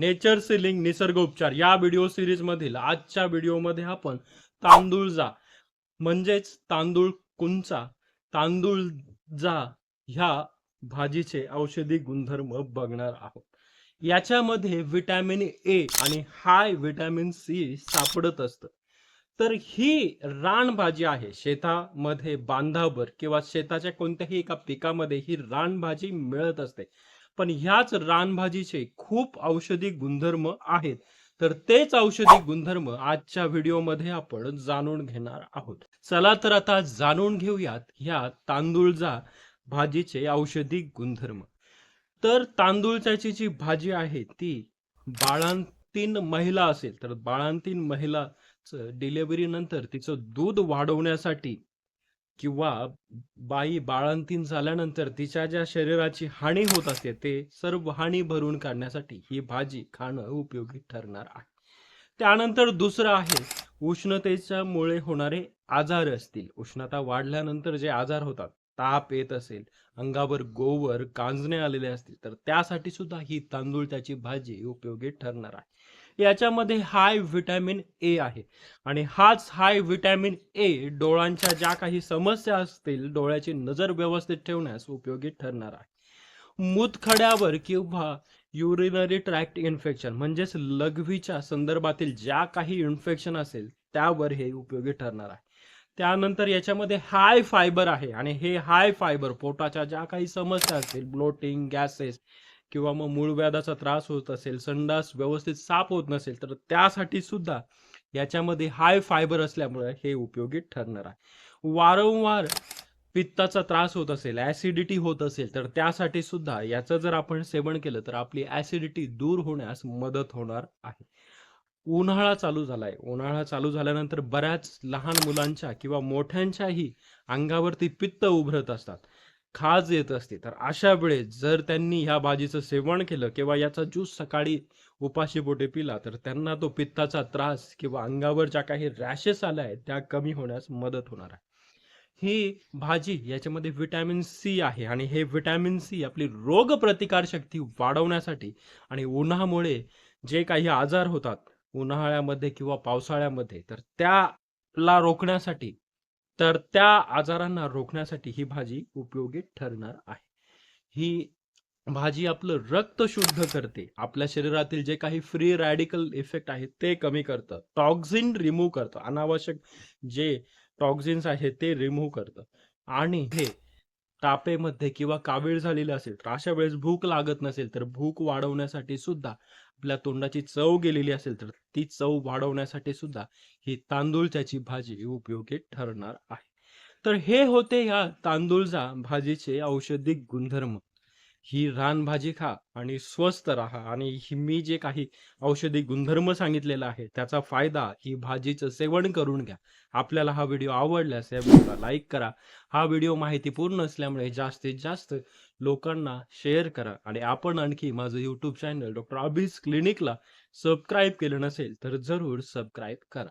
Nature ceiling निसर्ग उपचार. या व्हिडिओ सिरीज मधील आजच्या व्हिडिओमध्ये आपण तांदूळ जा म्हणजेच तांदूळ कुंचा तांदूळ जा ह्या भाजीचे औषधी गुणधर्म बघणार आहोत. याच्यामध्ये व्हिटॅमिन ए आणि हाय व्हिटॅमिन सी सापडत असतं. तर ही रानभाजी आहे. शेतामध्ये बांधावर किंवा शेताच्या कोणत्याही एका पिकामध्ये ही रानभाजी मिळत असते. पण ह्याच रानभाजीचे खूप औषधी गुणधर्म आहेत. तर तेच औषधी गुणधर्म आजच्या व्हिडिओमध्ये आपण जाणून घेणार आहोत. चला तर आता जाणून घेऊयात ह्या तांदूळजा भाजीचे औषधी गुणधर्म. तर तांदूळच्याची जी भाजी आहे ती बाळांतीन महिला असेल तर बाळांतीन महिला डिलेवरी नंतर तिचं दूध वाढवण्यासाठी किंवा बाई बाळंतीण झाल्यानंतर तिच्या ज्या शरीराची हानी होत असते ते सर्व हानी भरून काढण्यासाठी ही भाजी खाणं उपयोगी ठरणार आहे. त्यानंतर दुसरं आहे उष्णतेच्या मुळे होणारे आजार असतील. उष्णता वाढल्यानंतर जे आजार होतात ताप येत असेल अंगावर गोवर कांजणे आलेले असतील तर त्यासाठी सुद्धा ही तांदूळ त्याची भाजी उपयोगी ठरणार आहे. याच्यामध्ये हाय व्हिटॅमिन ए आहे. आणि हाच हाय व्हिटॅमिन ए डोळ्यांच्या ज्या काही समस्या असतील डोळ्याची नजर व्यवस्थित ठेवण्यास उपयोगी ठरणार आहे. मूतखड्यावर किंवा युरिनरी ट्रॅक्ट इन्फेक्शन म्हणजेच लघवीच्या संदर्भातील ज्या काही इन्फेक्शन असेल त्यावर हे उपयोगी ठरणार आहे. त्यानंतर याच्यामध्ये हाय फायबर आहे. आणि हे हाय फायबर पोटाच्या ज्या काही समस्या असतील ब्लोटिंग गॅसेस किंवा मग मूळ व्याधाचा त्रास होत असेल संडास व्यवस्थित साफ होत नसेल तर त्यासाठी सुद्धा याच्यामध्ये हाय फायबर असल्यामुळे हे उपयोगी ठरणार आहे. वारंवार पित्ताचा त्रास होत असेल ऍसिडिटी होत असेल तर त्यासाठी सुद्धा याचं जर आपण सेवन केलं तर आपली ऍसिडिटी दूर होण्यास मदत होणार आहे. उन्हाळा चालू झालाय. उन्हाळा चालू झाल्यानंतर बऱ्याच लहान मुलांच्या किंवा मोठ्यांच्याही अंगावरती पित्त उभरत असतात. खाज येत असते. तर अशा वेळेस जर त्यांनी ह्या भाजीचं सेवन केलं किंवा याचा ज्यूस सकाळी उपाशी पोटे पिला तर त्यांना तो पित्ताचा त्रास किंवा अंगावर ज्या काही रॅशेस आल्या आहेत त्या कमी होण्यास मदत होणार आहे. ही भाजी याच्यामध्ये व्हिटॅमिन सी आहे आणि हे व्हिटॅमिन सी आपली रोगप्रतिकारशक्ती शक्ती वाढवण्यासाठी आणि उन्हामुळे जे काही आजार होतात उन्हाळ्यामध्ये किंवा पावसाळ्यामध्ये तर त्याला रोखण्यासाठी तर त्या आजारांना रोखण्यासाठी ही भाजी उपयोगी ठरणार आहे. ही भाजी आपलं रक्त शुद्ध करते. आपल्या शरीरातील जे काही फ्री रॅडिकल इफेक्ट आहेत ते कमी करतं. टॉक्झिन रिमूव्ह करतं. अनावश्यक जे टॉक्झिन्स आहेत ते रिमूव्ह करतं. आणि हे तापेमध्ये किंवा कावीळ झालेलं असेल तर अशा वेळेस भूक लागत नसेल तर भूक वाढवण्यासाठी सुद्धा आपल्या तोंडाची चव गेलेली असेल तर ती चव वाढवण्यासाठी सुद्धा ही तांदूळच्याची भाजी उपयोगी ठरणार आहे. तर हे होते या तांदूळजा भाजीचे औषधी गुणधर्म. ही रानभाजी खा आणि स्वस्त राहा. आणि ही मी जे काही औषधी गुणधर्म सांगितलेला आहे त्याचा फायदा ही भाजीचं सेवन करून घ्या. आपल्याला हा व्हिडिओ आवडल्यास या व्हिडिओला लाईक करा. हा व्हिडिओ माहितीपूर्ण असल्यामुळे जास्तीत जास्त लोकांना शेअर करा. आणि आपण आणखी माझं यूट्यूब चॅनल डॉक्टर अभिज क्लिनिकला सबस्क्राईब केलं नसेल तर जरूर सबस्क्राईब करा.